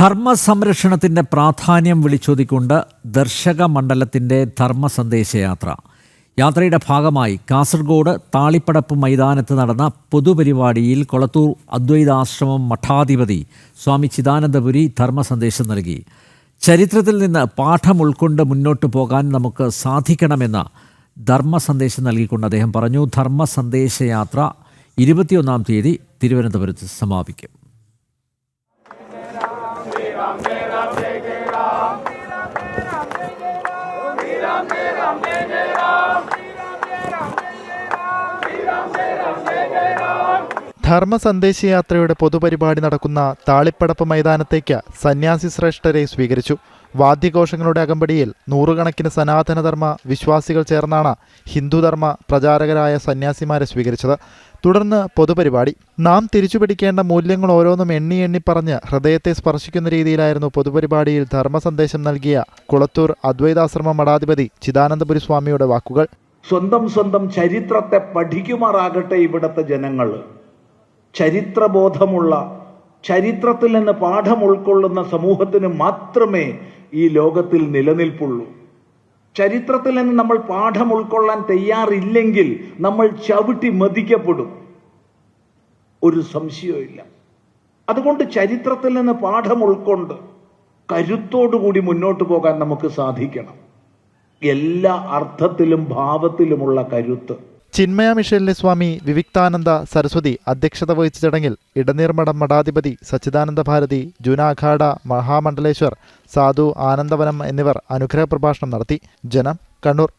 ധർമ്മ സംരക്ഷണത്തിന്റെ പ്രാധാന്യം വിളിച്ചോതിക്കൊണ്ട് ദർശക മണ്ഡലത്തിന്റെ ധർമ്മ സന്ദേശയാത്ര യാത്രയുടെ ഭാഗമായി കാസർഗോഡ് താളിപ്പടപ്പ് മൈതാനത്ത് നടന്ന പൊതുപരിപാടിയിൽ കൊളത്തൂർ അദ്വൈതാശ്രമം മഠാധിപതി സ്വാമി ചിദാനന്ദപുരി ധർമ്മ സന്ദേശം നൽകി. ചരിത്രത്തിൽ നിന്ന് പാഠം ഉൾക്കൊണ്ട് മുന്നോട്ട് പോകാൻ നമുക്ക് സാധിക്കണമെന്ന് ധർമ്മ സന്ദേശം നൽകിക്കൊണ്ട് അദ്ദേഹം പറഞ്ഞു. ധർമ്മ സന്ദേശയാത്ര ഇരുപത്തിയൊന്നാം തീയതി തിരുവനന്തപുരത്ത് സമാപിക്കും. Ram Jai Ram Jai ധർമ്മ സന്ദേശയാത്രയുടെ പൊതുപരിപാടി നടക്കുന്ന താളിപ്പടപ്പ് മൈതാനത്തേക്ക് സന്യാസി ശ്രേഷ്ഠരെ സ്വീകരിച്ചു. വാദ്യഘോഷങ്ങളുടെ അകമ്പടിയിൽ നൂറുകണക്കിന് സനാതനധർമ്മ വിശ്വാസികൾ ചേർന്നാണ് ഹിന്ദുധർമ്മ പ്രചാരകരായ സന്യാസിമാരെ സ്വീകരിച്ചത്. തുടർന്ന് പൊതുപരിപാടി. നാം തിരിച്ചുപിടിക്കേണ്ട മൂല്യങ്ങൾ ഓരോന്നും എണ്ണി എണ്ണി പറഞ്ഞ് ഹൃദയത്തെ സ്പർശിക്കുന്ന രീതിയിലായിരുന്നു പൊതുപരിപാടിയിൽ ധർമ്മ സന്ദേശം നൽകിയ കുളത്തൂർ അദ്വൈതാശ്രമ മഠാധിപതി ചിദാനന്ദപുരി സ്വാമിയുടെ വാക്കുകൾ. സ്വന്തം സ്വന്തം ചരിത്രത്തെ പഠിക്കുമാറാകട്ടെ ഇവിടുത്തെ ജനങ്ങൾ. ചരിത്രബോധമുള്ള ചരിത്രത്തിൽ നിന്ന് പാഠം ഉൾക്കൊള്ളുന്ന സമൂഹത്തിന് മാത്രമേ ഈ ലോകത്തിൽ നിലനിൽപ്പുള്ളൂ. ചരിത്രത്തിൽ നിന്ന് നമ്മൾ പാഠം ഉൾക്കൊള്ളാൻ തയ്യാറില്ലെങ്കിൽ നമ്മൾ ചവിട്ടി മതിക്കപ്പെടും. ഒരു സംശയവുമില്ല. അതുകൊണ്ട് ചരിത്രത്തിൽ നിന്ന് പാഠം ഉൾക്കൊണ്ട് കരുത്തോടുകൂടി മുന്നോട്ട് പോകാൻ നമുക്ക് സാധിക്കണം. എല്ലാ അർത്ഥത്തിലും ഭാവത്തിലുമുള്ള കരുത്ത്. ചിന്മയ മിഷനിലെ സ്വാമി വിവിക്താനന്ദ സരസ്വതി അധ്യക്ഷത വഹിച്ച ചടങ്ങിൽ ഇടനീർമഠം മഠാധിപതി സച്ചിദാനന്ദ ഭാരതി ജുനാഖാഡ മഹാമണ്ഡലേശ്വർ സാധു ആനന്ദവനം എന്നിവർ അനുഗ്രഹ പ്രഭാഷണം നടത്തി. ജനം കണ്ണൂർ.